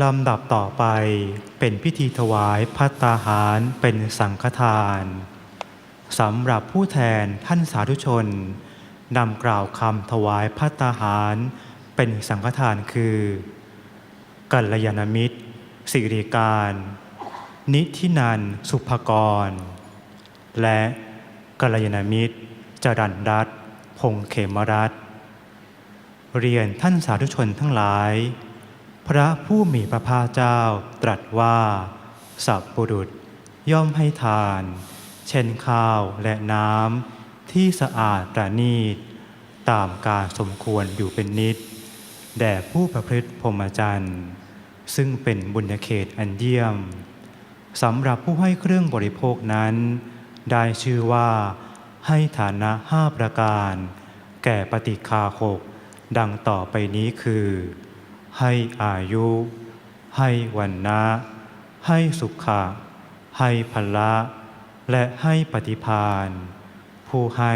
ลำดับต่อไปเป็นพิธีถวายพัตตาหารเป็นสังฆทานสำหรับผู้แทนท่านสาธุชนนำกล่าวคำถวายพัตตาหารเป็นสังฆทานคือกัลยาณมิตร สิริการ นิธินันสุภกร และกัลยาณมิตร จรันรัตพงเขมรัตเรียนท่านสาธุชนทั้งหลาย พระผู้มีพระภาคเจ้าตรัสว่า สัพปุรุษย่อมให้ทาน เช่นข้าวและน้ำที่สะอาดประณีต ตามการสมควรอยู่เป็นนิด แด่ผู้ประพฤติพรหมจรรย์ซึ่งเป็นบุญเขตอันเยี่ยมสำหรับผู้ให้เครื่องบริโภคนั้น ได้ชื่อว่า ให้ฐานะห้าประการ แก่ปฏิคาหกดังต่อไปนี้คือ ให้อายุ ให้วันนะให้สุขะ ให้พละ และให้ปฏิพานผู้ให้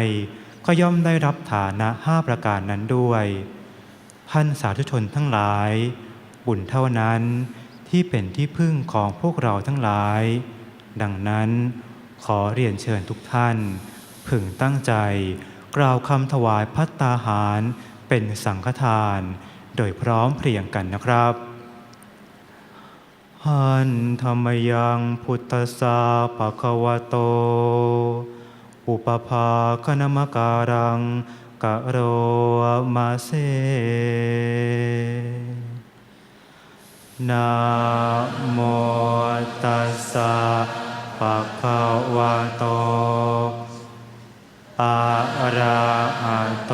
ก็ย่อมได้รับฐานะห้าประการนั้นด้วยท่านสาธุชนทั้งหลาย บุญเท่านั้นที่เป็นที่พึ่งของพวกเราทั้งหลาย ดังนั้นขอเรียนเชิญทุกท่าน พึงตั้งใจ กล่าวคำถวายพัตตาหารเป็นสังฆทาน โดยพร้อมเพรียงกันนะครับหันธรรมยังพุทธสาปะคะวะโต อุปภาคณมการังกะโรมาเซนะโมตัสสะภะคะวะโตอะระหะโต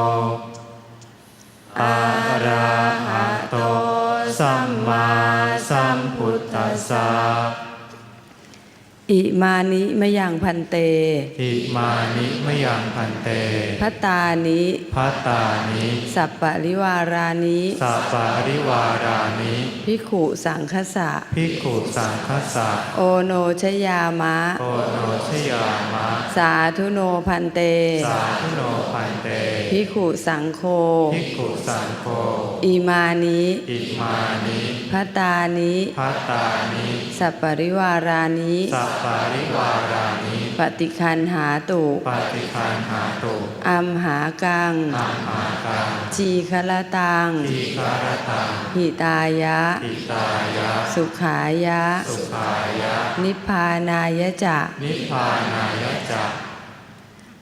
อิมานิมะยังพันเต อิมานิมะยังพันเตพัตตานิพัตตานิสัปปะริวารานิสัปปาริวารานิพิกขุสังคสะภิกขุสังฆสะโอโนชยามะ โอโนชยามะ สาธุโนพันเต สาธุโนพันเตพิกขุสังโฆภิกขุสังโฆอิมานิอิมานิพัตตานิพัตตานิสัปปะริวารานิสัปปาริวารานิปฏิคันหาตุปฏิคันหาตุอัมหากังอัมหากังจีคละตังทีคารตังหิตายะอิตายะ สุขายะ สุขายะ นิพพานายะจะนิพพานายะจะ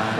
พ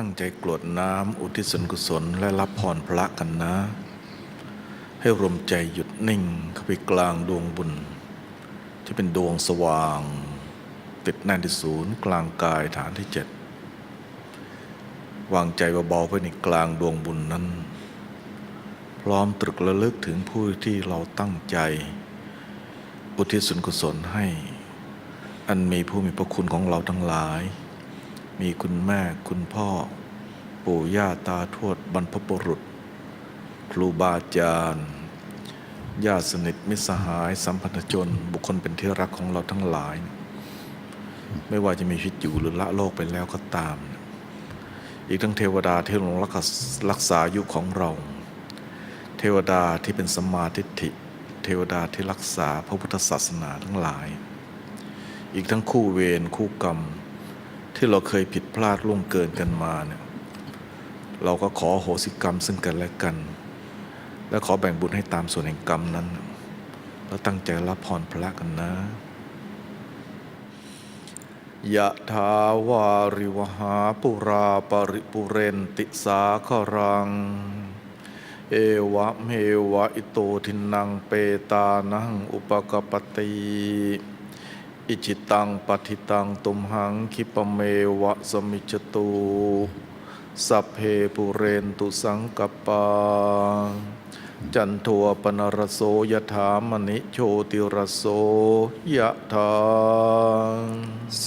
ตั้งใจกรวดน้ำอุทิศส่วนกุศลและรับพรพระกันนะ ให้รวมใจหยุดนิ่งเข้าไปกลางดวงบุญที่เป็นดวงสว่าง ติดแน่นที่ศูนย์กลางกายฐานที่เจ็ดวางใจเบาๆไปในกลางดวงบุญนั้น พร้อมตรึกระลึกถึงผู้ที่เราตั้งใจ อุทิศส่วนกุศลให้ อันมีผู้มีพระคุณของเราทั้งหลาย มีคุณแม่คุณพ่อ ปู่ย่าตาทวดบรรพบุรุษ ครูบาอาจารย์ญาติสนิทมิตรสหายสัมพันธชน บุคคลเป็นที่รักของเราทั้งหลาย ไม่ว่าจะมีชีวิตอยู่หรือละโลกไปแล้วก็ตาม อีกทั้งเทวดาที่ลงรักษารักษาอายุของเรา เทวดาที่เป็นสัมมาทิฏฐิเทวดาที่รักษาพระพุทธศาสนาทั้งหลาย อีกทั้งคู่เวรคู่กรรม ที่เราเคยผิดพลาดล่วงเกินกันมาเนี่ยเราก็ขอโหสิกรรมซึ่งกันและกัน และขอแบ่งบุญให้ตามส่วนแห่งกรรมนั้น แล้วตั้งใจรับพรพระกันนะยะถาวาริวหาปุราปริปุเรนติสาครัง เอวะเมวะอิโตทินังเปตานังอุปกปติ อิจิตังปฏิตังตุมหังคิปะเมวะสมิจจตุสัพเพปุเรนตุสังกปา จันโทปนรสโสยถามณิโชติรสโสยะถา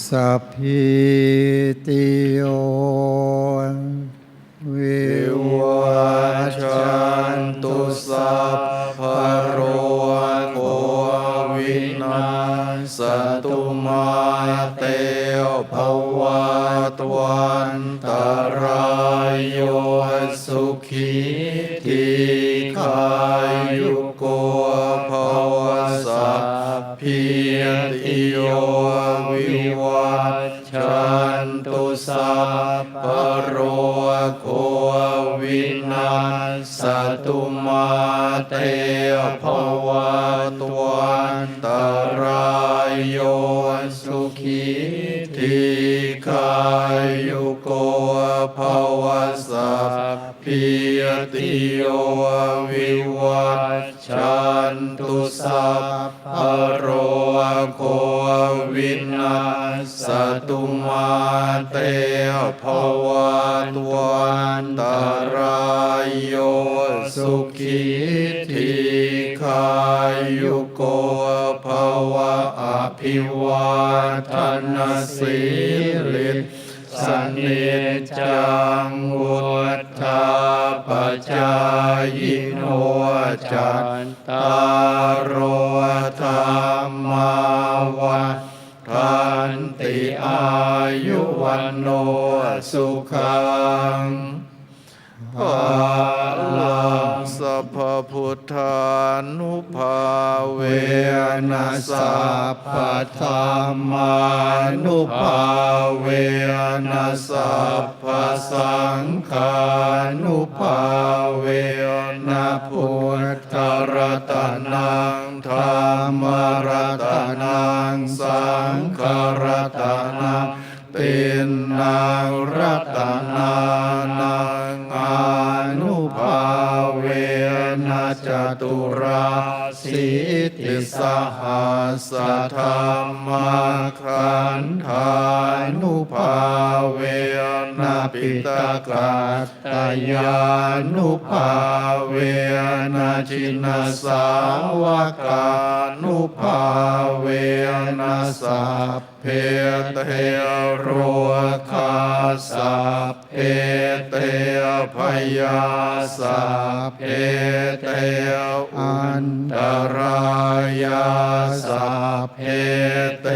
สัพพิติโยวิวัชชันตุสัพพะโรโควินาสตุ โยสุขีทีขายุโกภวสัพพิติโยวิวัชชันตุสัพพะโรโควินาสตุมาเตภวตวันตรายโยสุขีทีขายุโกภว สัพพิติโยวิวัชชันตุสัพพะโรโควินาสตุมาเตภวัตวันตรายโยสุขีทีขายุโกภวะอภิวาทนสิริ สนิจังวุธาปจายโนจัตตารโรธรรมาวันทันติอายุวันโนสุขังภาลังสัพพุทธานุภาเว นัสสัพพธรรมานุภาเวนัสสัพพสังฆานุภาเวนะพุทธรัตนังธรรมรัตนัง นะจตุราสิทธิสหัสธรรมขันธานุภาเวนะปิตกาตยานุภาเวนะชินสาวกานุภาเวนะสัพ เพเตโรคาสัพเพเตพยาสัพเพเตอันตรายาสัพเพเต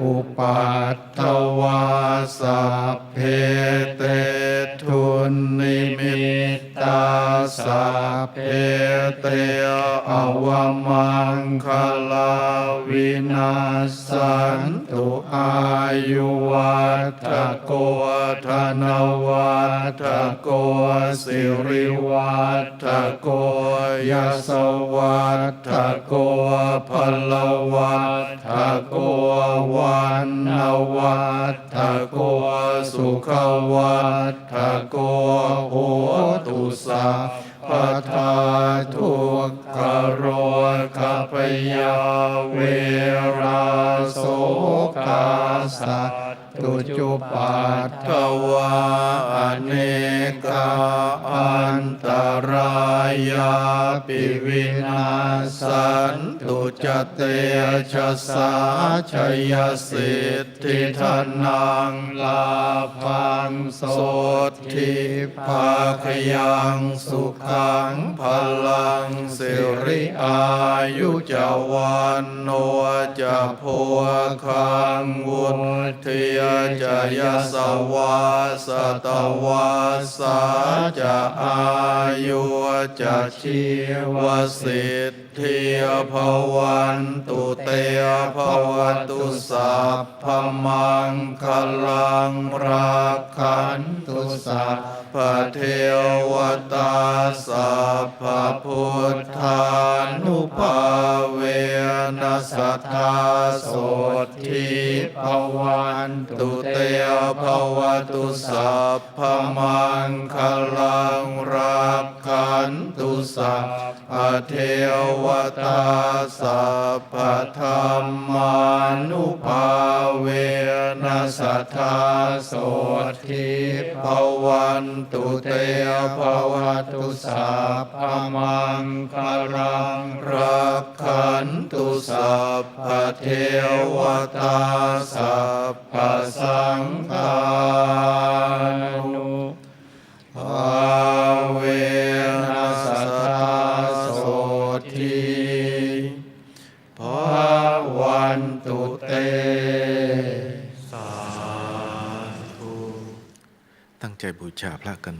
อุปัตตวาสัพเพเตทุนนิมิตตาสัพเพเตอวมังคลาวินาสันตุอายุวัฏโกธนวัฏโกสิริวัฏโกยสวัฏโกพลวัฏโกวันนวัฏโกสุขวัฏโกโหตุสัพพทาทุก ขโรคพยาเวราโสกาสัตตุจุปัตถวาอเนกาอันตรายาปิวินาสันตุจเตชะสาชยสิทธิธนังลาพังโส ทิภาคยังสุขังพลังสิริอายุจาวันโนจะโพคังวุฒิยจะยสวาสตวาสาจะอายุจะชีวสิท ทธิภวันตุเตภวตุสัพพมังคลังรักขันตุสัพพเทวตาสัพพพุทธานุภาเวนัสทธาโสทิภวันตุเตภวตุสัพพมังคลังรักขันตุสัพ พเทวตาสัพพธรรมานุภาเวนัสธาโสทิภวันตุเตภวตุสัพพมังคลังรักขันตุสัพพเทวตาสัพพสังฆานุภาเว ตั้งใจบูชาพระกัน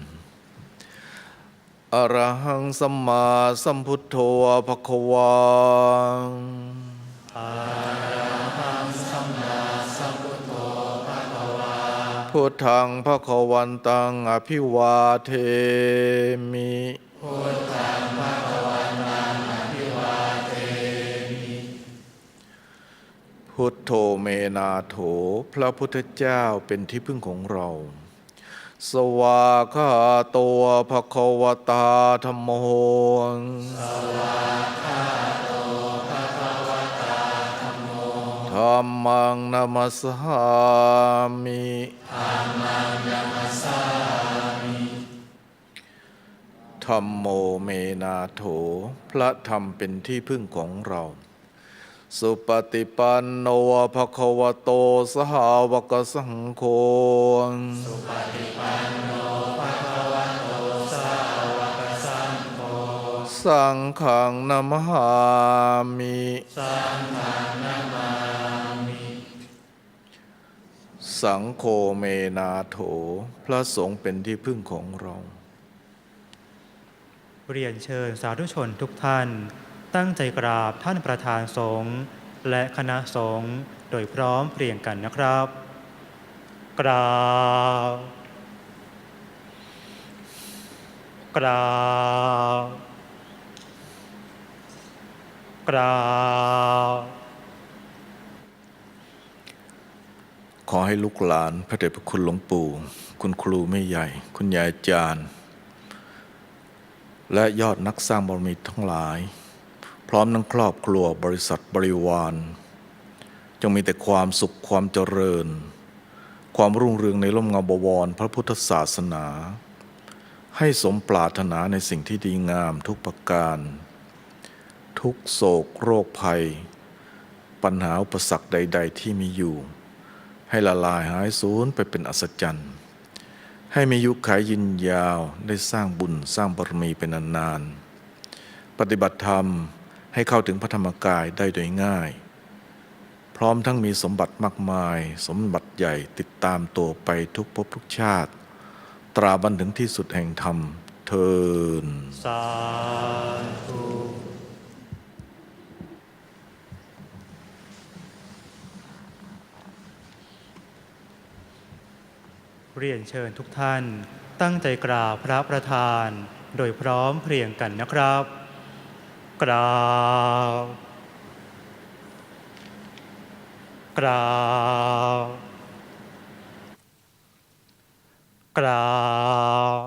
อรหังสัมมาสัมพุทโธภควาพุทธังภควันตังอภิวาเทมิพุทโธเมนาโถ พระพุทธเจ้าเป็นที่พึ่งของเรา สวาคาโตภควตาธรรมโหธรรมังนามัสสามิธรรมโมเมนาโถ พระธรรมเป็นที่พึ่งของเรา สุปฏิปันโนภะคะวะโตสหาวกสังโฆสุปฏิปันโนภะควโตสหวกสังโฆสังฆังนัมหามิสังฆังนัมหามิสังโฆเมนาโถ พระสงฆ์เป็นที่พึ่งของเรา เรียนเชิญสาธุชนทุกท่าน ตั้งใจกราบท่านประธานสงฆ์และคณะสงฆ์โดยพร้อมเพรียงกันนะครับ กราบ กราบ กราบ ขอให้ลูกหลานพระเดชพระคุณหลวงปู่ คุณครูไม่ใหญ่ คุณยายอาจารย์ และยอดนักสร้างบารมีทั้งหลาย ร้อมทั้งครอบครัวบริษัทบริวาร จงมีแต่ความสุขความเจริญ ความรุ่งเรืองในร่มเงาบวรพระพุทธศาสนา ให้สมปรารถนาในสิ่งที่ดีงามทุกประการ ทุกโศกโรคภัย ปัญหาอุปสรรคใด ๆ ที่มีอยู่ ให้ละลายหายสูญไปเป็นอัศจรรย์ ให้มียุคขายยินยาวได้สร้างบุญสร้างบารมีเป็นนานๆปฏิบัติธรรม ให้เข้าถึงพระธรรมกายได้โดยง่าย พร้อมทั้งมีสมบัติมากมาย สมบัติใหญ่ติดตามตัวไปทุกภพทุกชาติ ตราบันถึงที่สุดแห่งธรรมเทินสาธุเรียนเชิญทุกท่านตั้งใจกราบพระประธาน โดยพร้อมเพรียงกันนะครับ กราบกราบกราบ